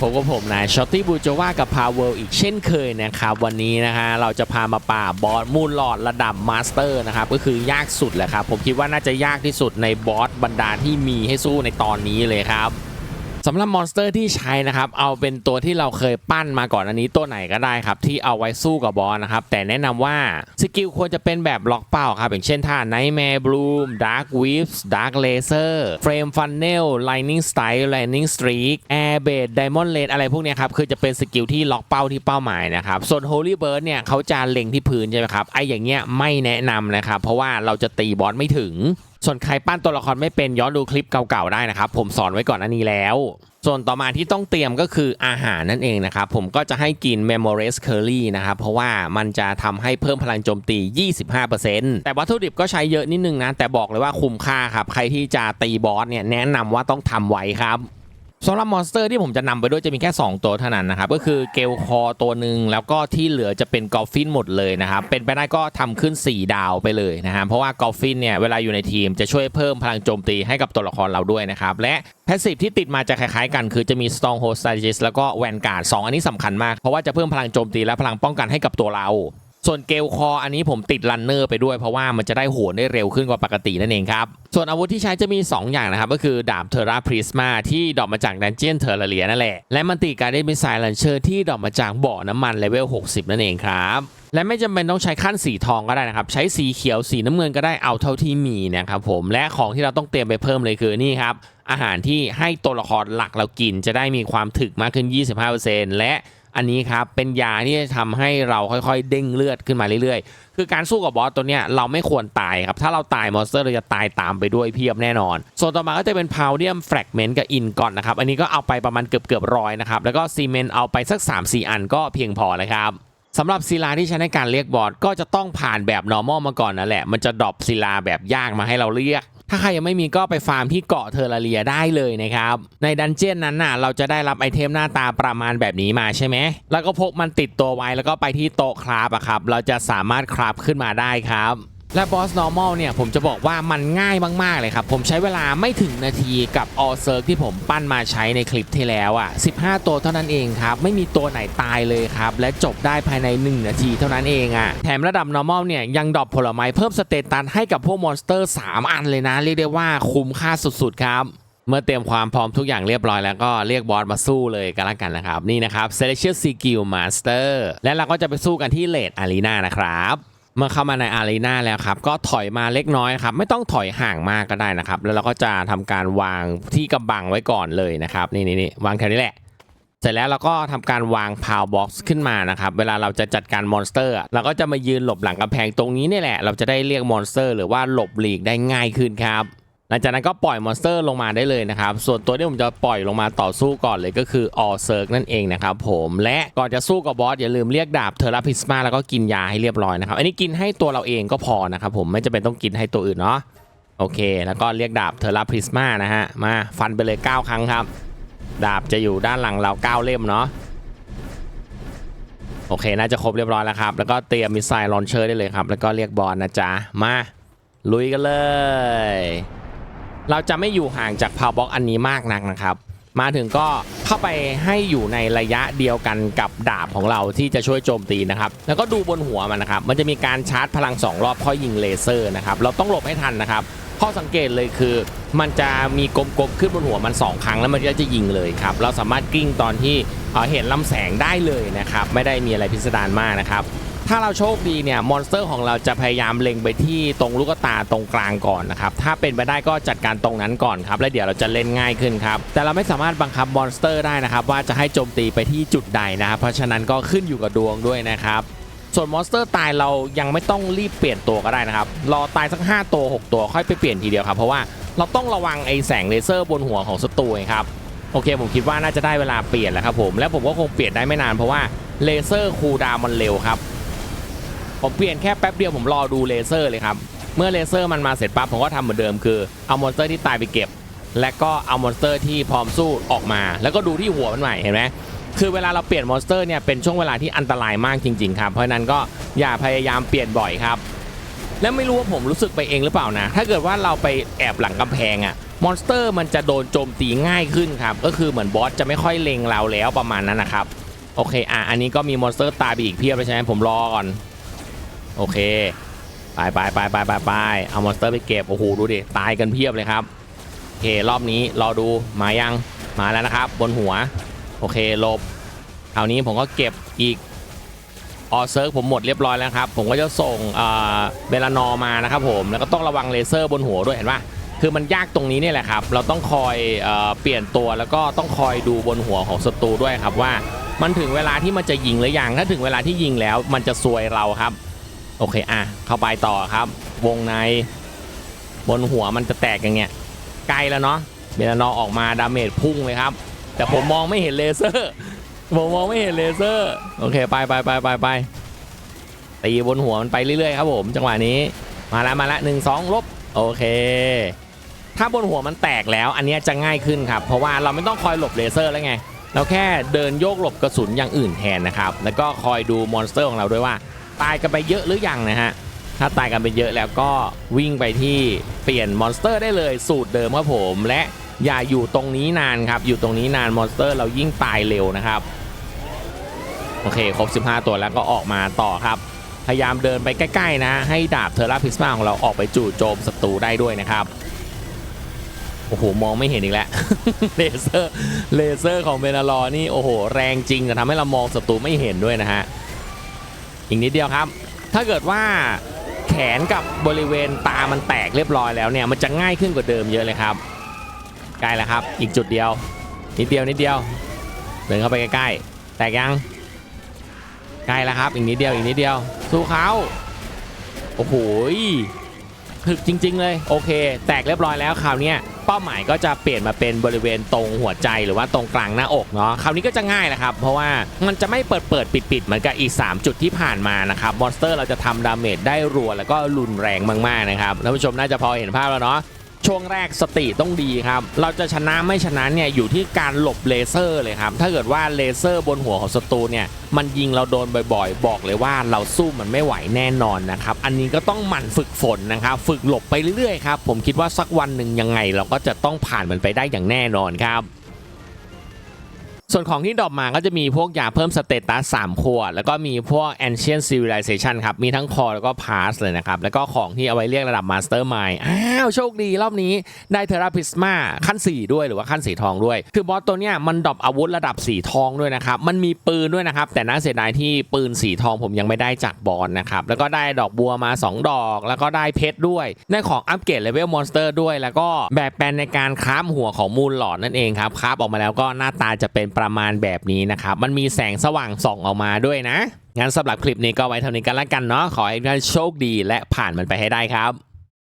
พบกับผมนายช็อตตี้บูจว่ากับพาเวลอีกเช่นเคยนะครับ วันนี้นะฮะเราจะพามาป่าบอสมูลหลอดระดับมาสเตอร์นะครับก็คือยากสุดแหละครับ ผมคิดว่าน่าจะยากที่สุดในบอสบรรดาที่มีให้สู้ในตอนนี้เลยครับ สำหรับมอนสเตอร์ที่ใช้นะครับเอาเป็นตัวที่เราเคยปั้นมาก่อนอันนี้ตัวไหนก็ได้ครับ ที่เอาไว้สู้กับบอสนะครับ แต่แนะนำว่าสกิลควรจะเป็นแบบล็อกเป้าครับ อย่างเช่นท่า Nightmare Bloom Dark Whips Dark Laser Frame Funnel Lightning Strike Lightning Streak Air Bait Diamond Rain อะไรพวกเนี้ยครับ คือจะเป็นสกิลที่ล็อกเป้าที่เป้าหมายนะครับ ส่วน Holy Bird เนี่ยเขาจะเล็งที่พื้นใช่ไหมครับไออย่างเงี้ยไม่แนะนำนะครับเพราะว่าเราจะตีบอสไม่ถึง ส่วนใครปั้นตัวละครไม่เป็นย้อนดูคลิปเก่าๆได้นะครับ ผมสอนไว้ก่อนอันนี้แล้ว ส่วนต่อมาที่ต้องเตรียมก็คืออาหารนั่นเองนะครับ ผมก็จะให้กิน m e m o r i s Curry นะครับ เพราะว่ามันจะทำให้เพิ่มพลังโจมตี 25%แต่วัตถุดิบก็ใช้เยอะนิดนึงนะ แต่บอกเลยว่าคุ้มค่าครับ ใครที่จะตีบอสเนี่ยแนะนำว่าต้องทำไว้ครับ สำหรับมอนสเตอร์ที่ผมจะนำไปด้วยจะมีแค่ 2 ตัวเท่านั้นนะครับ ก็คือเกลคอตัวหนึ่งแล้วก็ที่เหลือจะเป็นกอลฟินหมดเลยนะครับ เป็นไปได้ก็ทำขึ้น 4 ดาวไปเลยนะฮะเพราะว่ากอลฟินเนี่ย เวลาอยู่ในทีมจะช่วยเพิ่มพลังโจมตีให้กับตัวละครเราด้วยนะครับ และแพสซีฟที่ติดมาจะคล้ายๆกันคือจะมี Stronghold Strategist แล้วก็ Vanguard 2 อันนี้สำคัญมาก เพราะว่าจะเพิ่มพลังโจมตีและพลังป้องกันให้กับตัวเรา ส่วนเกลคออันนี้ผมติดรันเนอร์ไปด้วยเพราะว่ามันจะได้โหนได้เร็วขึ้นกว่าปกตินั่นเองครับ ส่วนอาวุธที่ใช้จะมี 2 อย่างนะครับ ก็คือดาบเทอร่าพริสมาที่ดอกมาจากดันเจียนเทอร์เรียนั่นแหละ และมันติการได้มิสไซล์ลันเชอร์ที่ดอกมาจากบ่อน้ำมันเลเวล60 นั่นเองครับและไม่จำเป็นต้องใช้ขั้นสีทองก็ได้นะครับ ใช้สีเขียวสีน้ำเงินก็ได้เอาเท่าที่มีนะครับผมและของที่เราต้องเตรียมไปเพิ่มเลยคือนี่ครับ อาหารที่ให้ตัวละครหลักเรากินจะได้มีความถึกมากขึ้น 25%และ อันนี้ครับเป็นยาที่จะทำให้เราค่อยๆ เด้งเลือดขึ้นมาเรื่อยๆ คือการสู้กับบอสตัวเนี้ยเราไม่ควรตายครับ ถ้าเราตายมอนสเตอร์เราจะตายตามไปด้วยเพียบแน่นอนส่วนต่อมาก็จะเป็นพาวเดียมแฟกเมนต์กับอินก่อนนะครับ อันนี้ก็เอาไปประมาณเกือบเกือบร้อยนะครับ แล้วก็ซีเมนต์เอาไปสัก 3-4 อันก็เพียงพอเลยครับสำหรับศิลาที่ใช้ในการเรียกบอสก็จะต้องผ่านแบบ normal มาก่อนนั่นแหละ มันจะดรอปศิลาแบบยากมาให้เราเรียก ถ้าใครยังไม่มีก็ไปฟาร์มที่เกาะเทอร์ราเรียได้เลยนะครับ ในดันเจี้ยนนั้นน่ะเราจะได้รับไอเทมหน้าตาประมาณแบบนี้มาใช่ไหม แล้วก็พกมันติดตัวไว้แล้วก็ไปที่โต๊ะคราฟอะครับ เราจะสามารถคราฟขึ้นมาได้ครับ และบอส normal เนี่ยผมจะบอกว่ามันง่ายมากๆเลยครับ ผมใช้เวลาไม่ถึงนาทีกับ all circ ที่ผมปั้นมาใช้ในคลิปที่แล้วอะ 15 ตัวเท่านั้นเองครับ ไม่มีตัวไหนตายเลยครับ และจบได้ภายใน 1 นาทีเท่านั้นเองอะ แถมระดับ normal เนี่ยยังดรอปผลไม้เพิ่มสเตตัสให้กับพวกมอนสเตอร์ 3 อันเลยนะ เรียกได้ว่าคุ้มค่าสุดๆครับเมื่อเตรียมความพร้อมทุกอย่างเรียบร้อยแล้วก็เรียกบอสมาสู้เลยกันละกันนะครับ นี่นะครับ Celestial Skill Master และเราก็จะไปสู้กันที่เลดอารีนานะครับ เมื่อเข้ามาในอารีนาแล้วครับ ก็ถอยมาเล็กน้อยครับ ไม่ต้องถอยห่างมากก็ได้นะครับ แล้วเราก็จะทำการวางที่กำบังไว้ก่อนเลยนะครับ นี่นี่นี่วางแค่นี้แหละ เสร็จแล้วเราก็ทำการวางพาวบ็อกซ์ขึ้นมานะครับ เวลาเราจะจัดการมอนสเตอร์เราก็จะมายืนหลบหลังกำแพงตรงนี้นี่แหละ เราจะได้เรียกมอนสเตอร์ หรือว่าหลบหลีกได้ง่ายขึ้นครับ หลังจากนั้นก็ปล่อยมอนสเตอร์ลงมาได้เลยนะครับ ส่วนตัวที่ผมจะปล่อยลงมาต่อสู้ก่อนเลยก็คือออเซิร์กนั่นเองนะครับผมและก่อนจะสู้กับบอสอย่าลืมเรียกดาบเทอร์ราพิสมาแล้วก็กินยาให้เรียบร้อยนะครับอันนี้กินให้ตัวเราเองก็พอนะครับผมไม่จำเป็นต้องกินให้ตัวอื่นเนาะโอเค แล้วก็เรียกดาบเทอร์ราพิสมานะฮะมาฟันไปเลย 9 ครั้งครับ ดาบจะอยู่ด้านหลังเรา 9 เล่มเนาะโอเค น่าจะครบเรียบร้อยแล้วครับ แล้วก็เตรียมมิสไซล์ลอนเชอร์ได้เลยครับ แล้วก็เรียกบอลนะจ๊ะ มา ลุยกันเลย เราจะไม่อยู่ห่างจากพาวบ็อกอันนี้มากนักนะครับ มาถึงก็เข้าไปให้อยู่ในระยะเดียวกันกับดาบของเราที่จะช่วยโจมตีนะครับ แล้วก็ดูบนหัวมันนะครับ มันจะมีการชาร์จพลัง 2 รอบค่อยยิงเลเซอร์นะครับ เราต้องหลบให้ทันนะครับ ข้อสังเกตเลยคือ มันจะมีกลมๆขึ้นบนหัวมัน 2 ครั้งแล้วมันก็จะยิงเลยครับ เราสามารถกลิ้งตอนที่เเห็นลำแสงได้เลยนะครับ ไม่ได้มีอะไรพิสดารมากนะครับ ถ้าเราโชคดีเนี่ยมอนสเตอร์ของเราจะพยายามเล็งไปที่ตรงลูกตาตรงกลางก่อนนะครับถ้าเป็นไปได้ก็จัดการตรงนั้นก่อนครับแล้วเดี๋ยวเราจะเล่นง่ายขึ้นครับแต่เราไม่สามารถบังคับมอนสเตอร์ได้นะครับว่าจะให้โจมตีไปที่จุดใดนะครับเพราะฉะนั้นก็ขึ้นอยู่กับดวงด้วยนะครับส่วนมอนสเตอร์ตายเรายังไม่ต้องรีบเปลี่ยนตัวก็ได้นะครับรอตายสัก 5 ตัว 6 ตัวค่อยไปเปลี่ยนทีเดียวครับเพราะว่าเราต้องระวังไอ้แสงเลเซอร์บนหัวของศัตรูครับโอเคผมคิดว่าน่าจะได้เวลาเปลี่ยนแล้วครับผมและผมก็คงเปลี่ยนได้ไม่นานเพราะว่าเลเซอร์คูลดาวมันเร็วครับ ผมเปลี่ยนแค่แป๊บเดียวผมรอดูเลเซอร์เลยครับเมื่อเลเซอร์มันมาเสร็จปั๊บผมก็ทำเหมือนเดิมคือเอามอนสเตอร์ที่ตายไปเก็บ และก็เอามอนสเตอร์ที่พร้อมสู้ออกมา แล้วก็ดูที่หัวมันใหม่เห็นไหมคือเวลาเราเปลี่ยนมอนสเตอร์เนี่ยเป็นช่วงเวลาที่อันตรายมากจริงๆครับเพราะนั้นก็อย่าพยายามเปลี่ยนบ่อยครับแล้วไม่รู้ว่าผมรู้สึกไปเองหรือเปล่านะ ถ้าเกิดว่าเราไปแอบหลังกำแพงอะ่ะมอนสเตอร์มันจะโดนโจมตีง่ายขึ้นครับ ก็คือเหมือนบอสจะไม่ค่อยเล็งเราแล้วประมาณนั้นนะครับ โอเค อะ อันนี้ก็มีมอนสเตอร์ตายไปอีกเพียบเลยใช่ไหมผมรอก่อน โอเค ไปไปไปไปไปไปเอามอนสเตอร์ไปเก็บ โอ้โห ดูดิ ตายกันเพียบเลยครับ โอเค รอบนี้รอดู มายัง มาแล้วนะครับ บนหัว โอเค ลบคราวนี้ผมก็เก็บอีกออเซิร์กผมหมดเรียบร้อยแล้วครับ ผมก็จะส่งเบลานอมานะครับผม แล้วก็ต้องระวังเลเซอร์บนหัวด้วยเห็นปะคือมันยากตรงนี้นี่แหละครับ เราต้องคอยเอเปลี่ยนตัวแล้วก็ต้องคอยดูบนหัวของศัตรูด้วยครับว่า มันถึงเวลาที่มันจะยิงหรือยัง ถ้าถึงเวลาที่ยิงแล้วมันจะซวยเราครับ โอเคอะเข้าไปต่อครับ วงในบนหัวมันจะแตกอย่างเงี้ยใกลแล้วเนาะเบลานอร์ออกมาดาเมจพุ่งเลยครับ แต่ผมมองไม่เห็นเลเซอร์ผมมองไม่เห็นเลเซอร์โอเคไปไปไปไปไปตีบนหัวมันไปเรื่อยๆครับผมจังหวะนี้มาแล้วมาแล้วหนึ่งสองลบโอเค ถ้าบนหัวมันแตกแล้วอันเนี้ยจะง่ายขึ้นครับ เพราะว่าเราไม่ต้องคอยหลบเลเซอร์แล้วไง เราแค่เดินโยกหลบกระสุนอย่างอื่นแทนนะครับ แล้วก็คอยดูมอนสเตอร์ของเราด้วยว่า ตายกันไปเยอะหรือยังนะฮะ ถ้าตายกันไปเยอะแล้วก็วิ่งไปที่เปลี่ยนมอนสเตอร์ได้เลยสูตรเดิมครับผมและอย่าอยู่ตรงนี้นานครับ อยู่ตรงนี้นานมอนสเตอร์เรายิ่งตายเร็วนะครับ โอเค ครบ 15 ตัวแล้วก็ออกมาต่อครับ พยายามเดินไปใกล้ ๆ นะ ให้ดาบเทอร่าพิสมาของเราออกไปจู่โจมศัตรูได้ด้วยนะครับ โอ้โห มองไม่เห็นอีกแล้ว เลเซอร์ เลเซอร์ของเบนาลอนี่ โอ้โห แรงจริงแต่ทำให้เรามองศัตรูไม่เห็นด้วยนะฮะ อีกนิดเดียวครับ ถ้าเกิดว่าแขนกับบริเวณตามันแตกเรียบร้อยแล้วเนี่ยมันจะง่ายขึ้นกว่าเดิมเยอะเลยครับใกล้แล้วครับ อีกจุดเดียว นิดเดียวนิดเดียวเดินเข้าไปใกล้ๆแตกยังใกล้แล้วครับ อีกนิดเดียวอีกนิดเดียวสู้เขาโอ้โห ยถึกจริง ๆ เลยโอเค แตกเรียบร้อยแล้วคราวนี้เป้าหมายก็จะเปลี่ยนมาเป็นบริเวณตรงหัวใจหรือว่าตรงกลางหน้าอกเนาะคราวนี้ก็จะง่ายแหละครับ เพราะว่ามันจะไม่เปิดเปิดปิดปิดเหมือนกับอีก 3 จุดที่ผ่านมานะครับมอนสเตอร์เราจะทำดาเมจได้รัวแล้วก็รุนแรงมากๆนะครับท่านผู้ชมน่าจะพอเห็นภาพแล้วเนาะ ช่วงแรกสติต้องดีครับ เราจะชนะไม่ชนะเนี่ยอยู่ที่การหลบเลเซอร์เลยครับ ถ้าเกิดว่าเลเซอร์บนหัวของศัตรูเนี่ยมันยิงเราโดนบ่อยๆ บอกเลยว่าเราสู้มันไม่ไหวแน่นอนนะครับ อันนี้ก็ต้องหมั่นฝึกฝนนะครับ ฝึกหลบไปเรื่อยๆครับ ผมคิดว่าสักวันหนึ่งยังไง เราก็จะต้องผ่านมันไปได้อย่างแน่นอนครับ ส่วนของที่ดรอปมาก็จะมีพวกยาเพิ่มสเตตัส3ขวด แล้วก็มีพวก Ancient Civilization ครับ มีทั้งคอแล้วก็พาสเลยนะครับ แล้วก็ของที่เอาไว้เรียกระดับ Master Mind อ้าว โชคดีรอบนี้ได้เทราพิสมาขั้น 4 ด้วยหรือว่าขั้นสีทองด้วย คือบอสตัวเนี้ยมันดรอปอาวุธระดับสีทองด้วยนะครับ มันมีปืนด้วยนะครับ แต่น่าเสียดายที่ปืนสีทองผมยังไม่ได้จากบอสนะครับ แล้วก็ได้ดอกบัวมา 2 ดอก แล้วก็ได้เพชรด้วย ได้ของอัปเกรดเลเวลมอนสเตอร์ด้วย แล้วก็แบบแปลนในการคราฟหัวของมูลหลอดนั่นเองครับคาฟออกมาแล้วก็หน้าตาจะเป็นประมาณแบบนี้นะครับ มันมีแสงสว่างส่องออกมาด้วยนะ งั้นสำหรับคลิปนี้ก็ไว้เท่านี้กันละกันเนาะ ขอให้ทุกท่านโชคดีและผ่านมันไปให้ได้ครับ